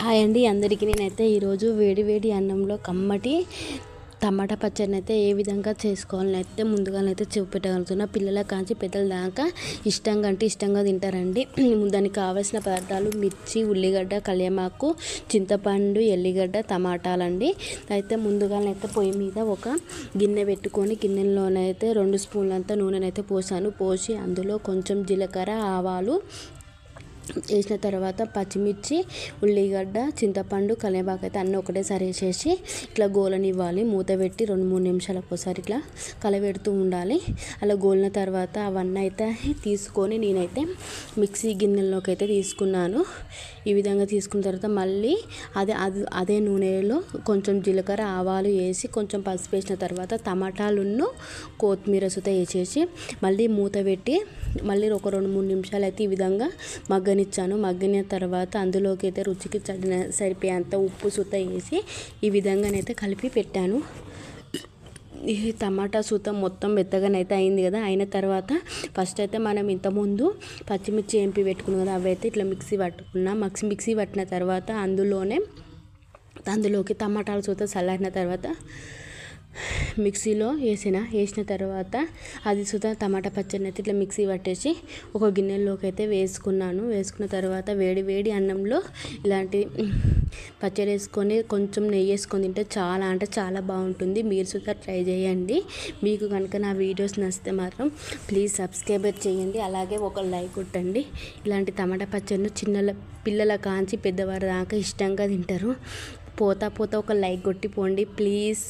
Hi అండి అందరికీ నేనైతే ఈరోజు వేడి వేడి అన్నంలో కమ్మటి టమాటా పచ్చడిని అయితే ఏ విధంగా చేసుకోవాలని అయితే ముందుగానైతే చూపెట్టగలుగుతున్నా. పిల్లల కాంచి పెద్దల దాకా ఇష్టంగా అంటే ఇష్టంగా తింటారండి. దానికి కావాల్సిన పదార్థాలు మిర్చి ఉల్లిగడ్డ కలియమాకు చింతపండు ఎల్లిగడ్డ టమాటాలండి. అయితే ముందుగానైతే పొయ్యి మీద ఒక గిన్నె పెట్టుకొని గిన్నెలోనైతే రెండు స్పూన్లంతా నూనెనైతే పోసాను. పోసి అందులో కొంచెం జీలకర్ర ఆవాలు వేసిన తర్వాత పచ్చిమిర్చి ఉల్లిగడ్డ చింతపండు కరివేపాకు అయితే అన్నీ ఒకటేసారి వేసేసి ఇట్లా గోలనివ్వాలి. మూత పెట్టి రెండు మూడు నిమిషాలకు ఒకసారి ఇట్లా కలబెడుతూ ఉండాలి. అలా గోలిన తర్వాత అవన్నీ అయితే తీసుకొని నేనైతే మిక్సీ గిన్నెల్లోకి అయితే తీసుకున్నాను. ఈ విధంగా తీసుకున్న తర్వాత మళ్ళీ అదే అది అదే నూనెలో కొంచెం జీలకర్ర ఆవాలు వేసి కొంచెం పసుపు వేసిన తర్వాత టమాటాలున్ను కొత్తిమీర సుత వేసేసి మళ్ళీ మూత పెట్టి మళ్ళీ ఒక రెండు మూడు నిమిషాలు అయితే ఈ విధంగా మగ్గనిచ్చాను. మగ్గిన తర్వాత అందులోకి అయితే రుచికి చదిన సరిపోయేంత ఉప్పు సుత వేసి ఈ విధంగానైతే కలిపి పెట్టాను. ఈ టమాటా సూతం మొత్తం మెత్తగానైతే అయింది కదా. అయిన తర్వాత ఫస్ట్ అయితే మనం ఇంతకుముందు పచ్చిమిర్చి ఎంపి పెట్టుకున్నాం కదా అవి అయితే ఇట్లా మిక్సీ పట్టుకున్నాం. మిక్సీ మిక్సీ పట్టిన తర్వాత అందులోనే అందులోకి టమాటాలు సూత చల్లారిన తర్వాత మిక్సీలో వేసిన వేసిన తర్వాత అది సుతా టమాటా పచ్చడిని అయితే ఇట్లా మిక్సీ పట్టేసి ఒక గిన్నెలోకి అయితే వేసుకున్నాను. వేసుకున్న తర్వాత వేడి వేడి అన్నంలో ఇలాంటి పచ్చడి వేసుకొని కొంచెం నెయ్యి వేసుకొని తింటే చాలా అంటే చాలా బాగుంటుంది. మీరు సుతా ట్రై చేయండి. మీకు కనుక నా వీడియోస్ నచ్చితే మాత్రం ప్లీజ్ సబ్స్క్రైబర్ చేయండి. అలాగే ఒక లైక్ కొట్టండి. ఇలాంటి టమాటా పచ్చడిని చిన్న పిల్లల కాంచి పెద్దవారి దాకా ఇష్టంగా తింటారు. పోతా పోతా ఒక లైక్ కొట్టిపోండి ప్లీజ్.